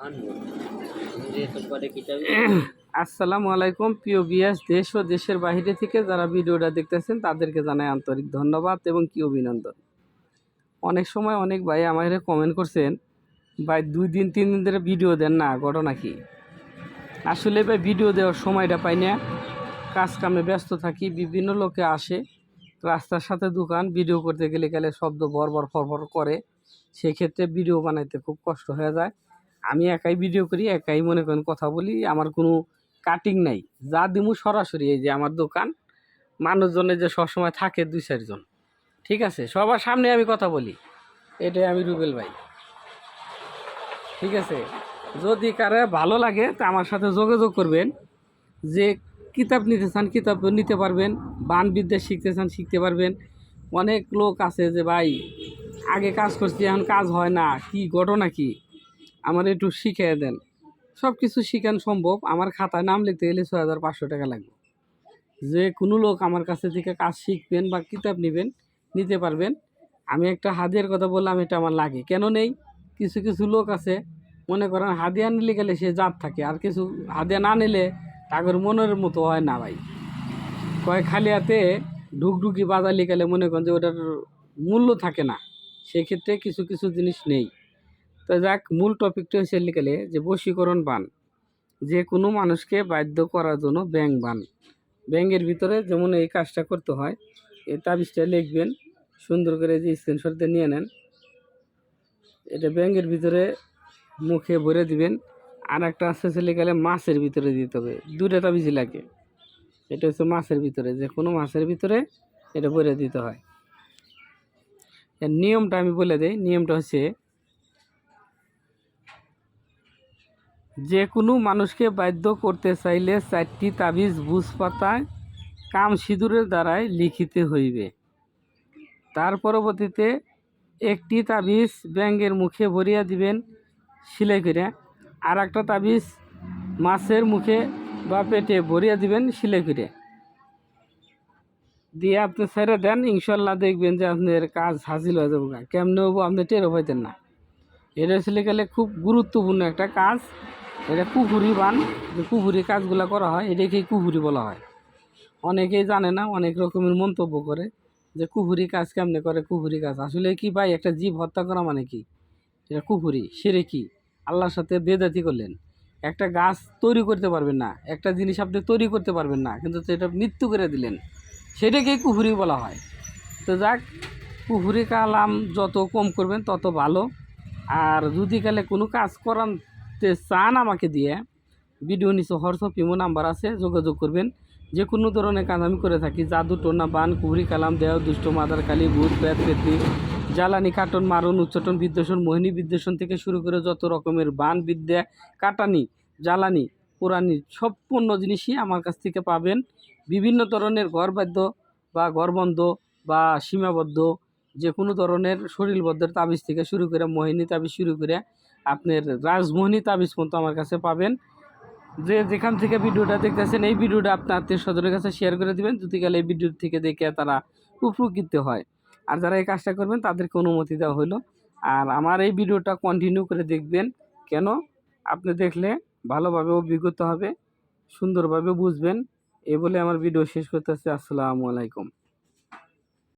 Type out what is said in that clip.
আসসালামু আলাইকুম, প্রিয় বিয়াস, দেশ ও দেশের বাইরে থেকে যারা ভিডিওটা দেখতেছেন, তাদেরকে জানাই আন্তরিক ধন্যবাদ এবং কি অভিনন্দন। অনেক সময় অনেক ভাই আমাকে কমেন্ট করছেন, ভাই দুই দিন, তিন দিন ধরে ভিডিও দেন না, ঘটনা কি? আসলে ভাই ভিডিও দেওয়ার সময়টা পাই না, কাজ কামে ব্যস্ত থাকি, বিভিন্ন লোকে আসে, রাস্তার সাথে দোকান, ভিডিও করতে গেলে গেলে শব্দ বরবর ফরফর করে, সেক্ষেত্রে ভিডিও বানাইতে খুব কষ্ট হয়ে যায়। আমি একাই ভিডিও করি, একাই মনে করেন কথা বলি, আমার কোনো কাটিং নাই। যা দিমু সরাসরি এই যে আমার দোকান, মানুষজনের যে সবসময় থাকে দুই চারজন। ঠিক আছে? সবার সামনে আমি কথা বলি। এটাই আমি রুবেল ভাই। ঠিক আছে? যদি কারে ভালো লাগে, তা আমার সাথে যোগাযোগ করবেন। যে কিতাব নিতে চান, কিতাব নিতে পারবেন। বান বিদ্যা শিখতে চান, শিখতে পারবেন। অনেক লোক আছে যে, ভাই, আগে কাজ করছি, এখন কাজ হয় না। কি ঘটনা কি? আমার একটু শিখিয়ে দেন। সব কিছু শিখান সম্ভব। আমার খাতায় নাম লিখতে গেলে ছয় হাজার পাঁচশো টাকা লাগবে। যে কোনো লোক আমার কাছে থেকে কাজ শিখবেন বা কিতাব নেবেন, নিতে পারবেন। আমি একটা হাদিয়ার কথা বললাম, এটা আমার লাগে। কেন নেই? কিছু কিছু লোক আছে, মনে করেন হাদিয়া নিলে গেলে সে জাত থাকে। আর কিছু হাদিয়া না নিলে তাদের মনের মতো হয় না ভাই। কয় খালি হাতে ঢুকঢুকি বাজালি গেলে মনে করেন যে ওটার মূল্য থাকে না। সেক্ষেত্রে কিছু কিছু জিনিস নেই। তো যাক, মূল টপিকটা হচ্ছে লিখেলে যে বশীকরণ বান। যে কোনো মানুষকে বাধ্য করার জন্য ব্যাংক বান। ব্যাংকের ভিতরে যেমন এই কাজটা করতে হয়, এই তাবিজটা লিখবেন, সুন্দর করে যে স্ক্রিনশট নিয়ে নেন। এটা ব্যাংকের ভিতরে মুখে ভরে দিবেন। আর একটা আছে ছেলে গেলে মাছের ভিতরে দিতে হবে। দুটা তাবিজই লাগে। এটা হচ্ছে মাছের ভিতরে। যে কোনো মাছের ভিতরে এটা ভরে দিতে হয়। এর নিয়মটা আমি বলে দিই। নিয়মটা হচ্ছে যে কোনো মানুষকে বাধ্য করতে চাইলে চারটি তাবিজ বুঝ পাতায় কাম সিঁদুরের দ্বারাই লিখিতে হইবে। তার পরবর্তীতে একটি তাবিজ ব্যাঙ্গের মুখে ভরিয়া দিবেন, সিলাই করে আর একটা তাবিজ মাছের মুখে বা পেটে ভরিয়া দিবেন, সিলাই করে দিয়ে আপনি ছেড়ে দেন, ইনশাল্লাহ দেখবেন যে আপনার কাজ হাসিল হয়ে যাব কেমনে হব আপনি টেরও পাইতেন না। এটা ছেলে গেলে খুব গুরুত্বপূর্ণ একটা কাজ। এটা কুহুরি বান। যে কুহুরি কাজগুলো করা হয়, এটাকেই কুহুরি বলা হয়। অনেকেই জানে না, অনেক রকমের মন্তব্য করে যে কুহুরি কাজ কেমনে করে, কুহুরি কাজ। আসলে কি ভাই, একটা জীব হত্যা করা মানে কি? এটা কুহুরি, সেরে কি? আল্লাহর সাথে বেদাতি করলেন। একটা গাছ তৈরি করতে পারবেন না, একটা জিনিস আপনি তৈরি করতে পারবেন না, কিন্তু সেটা মৃত্যু করে দিলেন। সেটাকেই কুহুরি বলা হয়। তো যাক, কুহুরি কালাম যত কম করবেন, তত ভালো। আর যদি কালে কোনো কাজ করাতে চান আমাকে দিয়ে, ভিডিও নিচে হোয়াটসঅ্যাপ, ইমো নাম্বার আছে, যোগাযোগ করবেন। যে কোনো ধরনের কাজ আমি করে থাকি, জাদু, টোনা, বান কুহুরি কালাম দেহ দুষ্ট, মাদার, কালী ভূত প্রেত পেতনি, জ্বালানি কাটন মারণ, উচ্চটন, বিদ্বেষণ, মোহিনী বিদ্বেষণ থেকে শুরু করে যত রকমের বান, বিদ্যা, কাটানি, জ্বালানি, পুরানি সব পণ্য জিনিসই আমার কাছ থেকে পাবেন। বিভিন্ন ধরনের ঘরবাদ্য বা ঘরবন্ধ বা সীমাবদ্ধ, যে কোনো ধরনের শরীরবদ্ধের তাবিজ থেকে শুরু করে মোহিনী তাবিজ শুরু করে আপনার রাজমোহিনী তাবিজ পর্যন্ত আমার কাছে পাবেন। যে যেখান থেকে ভিডিওটা দেখতেছেন, এই ভিডিওটা আপনার আত্মীয় স্বজনের কাছে শেয়ার করে দিবেন। যদি গেলে এই ভিডিও থেকে দেখে তারা উপকৃত হয়। আর যারা এই কাজটা করবেন, তাদেরকে অনুমতি দেওয়া হলো আর আমার এই ভিডিওটা কন্টিনিউ করে দেখবেন। কেন? আপনি দেখলে ভালোভাবে অভিজ্ঞতা হবে, সুন্দরভাবে বুঝবেন। এ বলে আমার ভিডিও শেষ করতেছে। আসসালামু আলাইকুম।